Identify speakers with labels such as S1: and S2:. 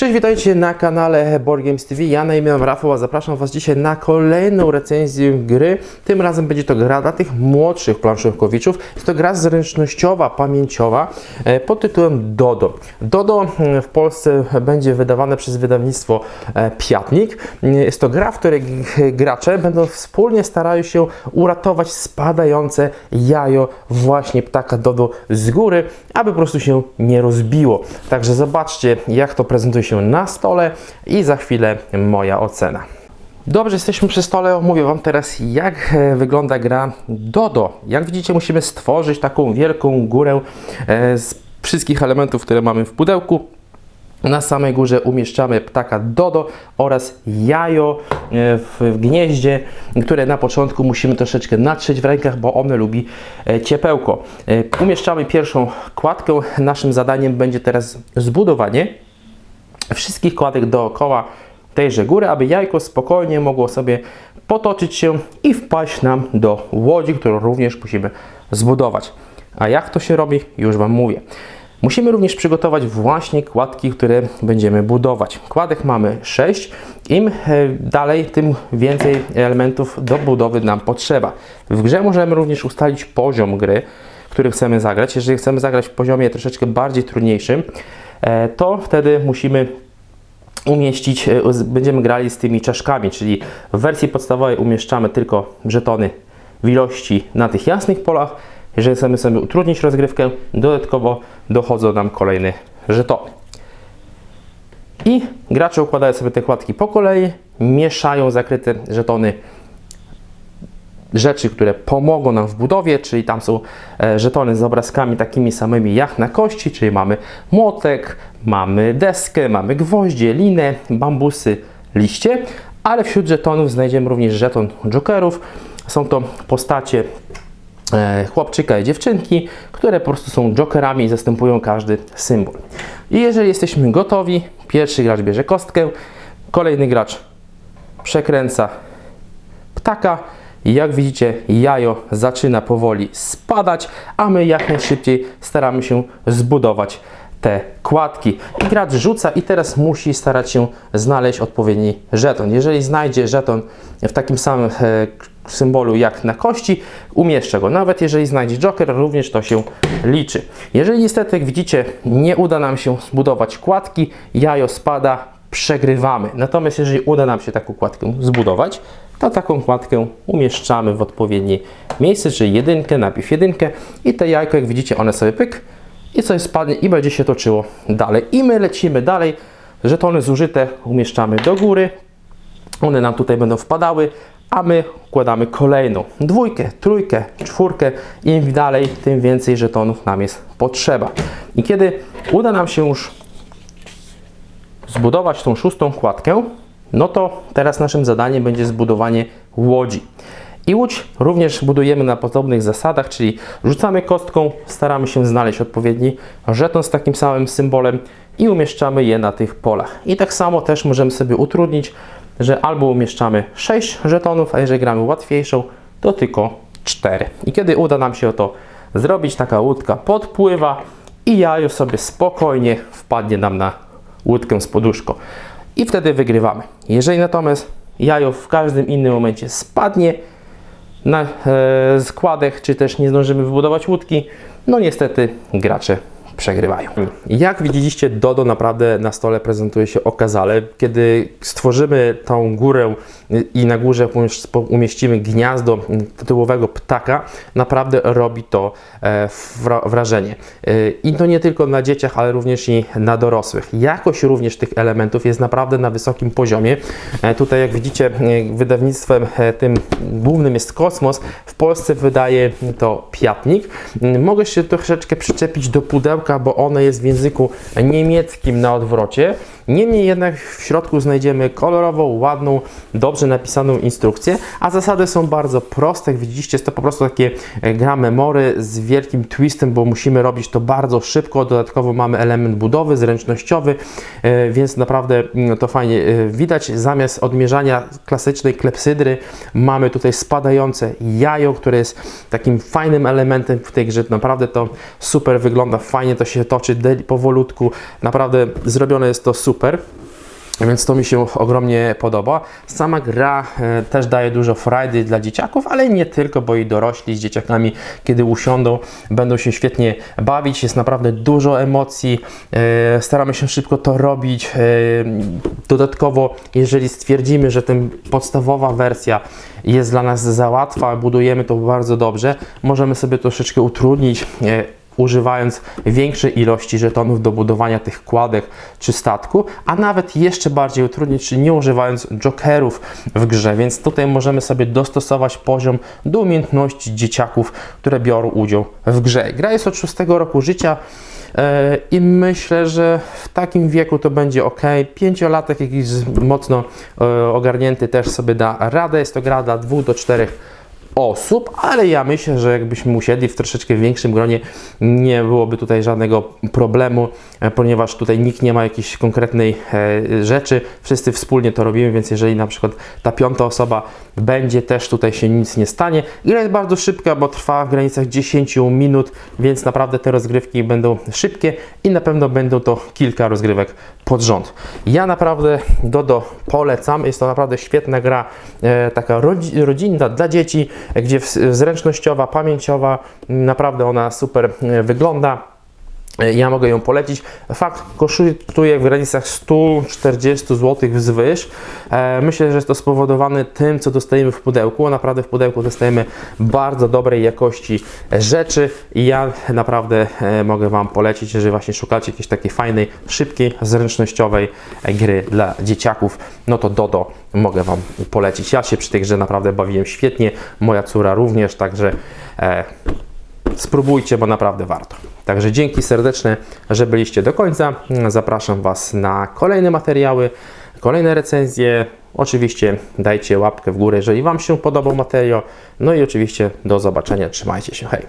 S1: Cześć, witajcie na kanale Board Games TV. Ja na imię Rafał, a zapraszam Was dzisiaj na kolejną recenzję gry. Tym razem będzie to gra dla tych młodszych planszówkowiczów. Jest to gra zręcznościowa, pamięciowa e, pod tytułem Dodo. Dodo mm, w Polsce będzie wydawane przez wydawnictwo e, Piatnik. Mm, Jest to gra, w której gracze będą wspólnie starają się uratować spadające jajo właśnie ptaka Dodo z góry, aby po prostu się nie rozbiło. Także zobaczcie, jak to prezentuje się na stole i za chwilę moja ocena. Dobrze, jesteśmy przy stole. Omówię Wam teraz, jak e, wygląda gra Dodo. Jak widzicie, musimy stworzyć taką wielką górę e, z wszystkich elementów, które mamy w pudełku. Na samej górze umieszczamy ptaka Dodo oraz jajo e, w, gnieździe, które na początku musimy troszeczkę natrzeć w rękach, bo one lubi ciepełko. Umieszczamy pierwszą kładkę. Naszym zadaniem będzie teraz zbudowanie wszystkich kładek dookoła tejże góry, aby jajko spokojnie mogło sobie potoczyć się i wpaść nam do łodzi, którą również musimy zbudować. A jak to się robi, już Wam mówię. Musimy również przygotować właśnie kładki, które będziemy budować. Kładek mamy 6. Im e, dalej, tym więcej elementów do budowy nam potrzeba. W grze możemy również ustalić poziom gry, który chcemy zagrać. Jeżeli chcemy zagrać w poziomie troszeczkę bardziej trudniejszym, to wtedy musimy umieścić, e, będziemy grali z tymi czaszkami, czyli w wersji podstawowej umieszczamy tylko żetony w ilości na tych jasnych polach. Jeżeli chcemy sobie utrudnić rozgrywkę, dodatkowo dochodzą nam kolejne żetony. I gracze układają sobie te kładki po kolei, mieszają zakryte żetony rzeczy, które pomogą nam w budowie, czyli tam są e, żetony z obrazkami takimi samymi jak na kości, czyli mamy młotek, mamy deskę, mamy gwoździe, linę, bambusy, liście, ale wśród żetonów znajdziemy również żeton jokerów. Są to postacie e, chłopczyka i dziewczynki, które po prostu są jokerami i zastępują każdy symbol. I jeżeli jesteśmy gotowi, pierwszy gracz bierze kostkę, kolejny gracz przekręca ptaka jak widzicie jajo zaczyna powoli spadać, a my jak najszybciej staramy się zbudować te kładki. I gracz rzuca i teraz musi starać się znaleźć odpowiedni żeton. Jeżeli znajdzie żeton w takim samym e, symbolu jak na kości, umieszcza go. Nawet jeżeli znajdzie joker, również to się liczy. Jeżeli niestety, jak widzicie, nie uda nam się zbudować kładki, jajo spada, przegrywamy. Natomiast jeżeli uda nam się taką kładkę zbudować, to taką kładkę umieszczamy w odpowiednie miejsce, czyli jedynkę, najpierw jedynkę i te jajko, jak widzicie, one sobie pyk i coś spadnie i będzie się toczyło dalej. I my lecimy dalej, żetony zużyte umieszczamy do góry, one nam tutaj będą wpadały, a my układamy kolejną dwójkę, trójkę, czwórkę. Im dalej, tym więcej żetonów nam jest potrzeba. I kiedy uda nam się już zbudować tą szóstą kładkę, no to teraz naszym zadaniem będzie zbudowanie łodzi. I łódź również budujemy na podobnych zasadach, czyli rzucamy kostką, staramy się znaleźć odpowiedni żeton z takim samym symbolem i umieszczamy je na tych polach. I tak samo też możemy sobie utrudnić, że albo umieszczamy 6 żetonów, a jeżeli gramy łatwiejszą, to tylko 4. I kiedy uda nam się to zrobić, taka łódka podpływa i jajo sobie spokojnie wpadnie nam na łódkę z poduszką. I wtedy wygrywamy. Jeżeli natomiast jajo w każdym innym momencie spadnie na e, składek, czy też nie zdążymy wybudować łódki, no niestety gracze przegrywają. Jak widzieliście, Dodo naprawdę na stole prezentuje się okazale. Kiedy stworzymy tą górę i na górze umieścimy gniazdo tytułowego ptaka, naprawdę robi to e, wra- wrażenie. Y, I to nie tylko na dzieciach, ale również i na dorosłych. Jakość również tych elementów jest naprawdę na wysokim poziomie. E, Tutaj, jak widzicie, e, wydawnictwem e, tym głównym jest Kosmos. W Polsce wydaje to Piatnik. Mm, Mogę się troszeczkę przyczepić do pudełka, bo ono jest w języku niemieckim na odwrocie. Niemniej jednak w środku znajdziemy kolorową, ładną, dobrze napisaną instrukcję, a zasady są bardzo proste. Jak widzicie, jest to po prostu takie e, gra memory z wielkim twistem, bo musimy robić to bardzo szybko. Dodatkowo mamy element budowy, zręcznościowy, e, więc naprawdę mm, to fajnie e, widać. Zamiast odmierzania klasycznej klepsydry mamy tutaj spadające jajo, które jest takim fajnym elementem w tej grze. Naprawdę to super wygląda, fajnie to się toczy powolutku. Naprawdę zrobione jest to super. Super. Więc to mi się ogromnie podoba. Sama gra e, też daje dużo frajdy dla dzieciaków, ale nie tylko, bo i dorośli z dzieciakami, kiedy usiądą, będą się świetnie bawić. Jest naprawdę dużo emocji. E, staramy się szybko to robić. E, dodatkowo, jeżeli stwierdzimy, że ten podstawowa wersja jest dla nas za łatwa, budujemy to bardzo dobrze, możemy sobie troszeczkę utrudnić. Używając większej ilości żetonów do budowania tych kładek czy statku, a nawet jeszcze bardziej utrudnić, czyli nie używając jokerów w grze, więc tutaj możemy sobie dostosować poziom do umiejętności dzieciaków, które biorą udział w grze. Gra jest od 6 roku życia, e, i myślę, że w takim wieku to będzie ok. Pięciolatek, jakiś mocno e, ogarnięty, też sobie da radę. Jest to gra dla 2 do 4 osób, ale ja myślę, że jakbyśmy usiedli w troszeczkę większym gronie, nie byłoby tutaj żadnego problemu, e, ponieważ tutaj nikt nie ma jakiejś konkretnej e, rzeczy, wszyscy wspólnie to robimy, więc jeżeli na przykład ta piąta osoba będzie, też tutaj się nic nie stanie. Gra jest bardzo szybka, bo trwa w granicach 10 minut, więc naprawdę te rozgrywki będą szybkie i na pewno będą to kilka rozgrywek pod rząd. Ja naprawdę Dodo polecam, jest to naprawdę świetna gra, e, taka rodzi- rodzinna dla dzieci, gdzie zręcznościowa, pamięciowa, naprawdę ona super e, wygląda. E, Ja mogę ją polecić. Fakt kosztuje w granicach 140 zł wzwyż. E, Myślę, że jest to spowodowane tym, co dostajemy w pudełku. Naprawdę w pudełku dostajemy bardzo dobrej jakości rzeczy i ja naprawdę e, mogę Wam polecić, jeżeli właśnie szukacie jakiejś takiej fajnej, szybkiej, zręcznościowej gry dla dzieciaków, no to Dodo mogę Wam polecić. Ja się przy tej grze naprawdę bawiłem świetnie, moja córa również, także spróbujcie, bo naprawdę warto. Także dzięki serdeczne, że byliście do końca. Zapraszam Was na kolejne materiały, kolejne recenzje. Oczywiście dajcie łapkę w górę, jeżeli Wam się podobał materiał. No i oczywiście do zobaczenia. Trzymajcie się. Hej!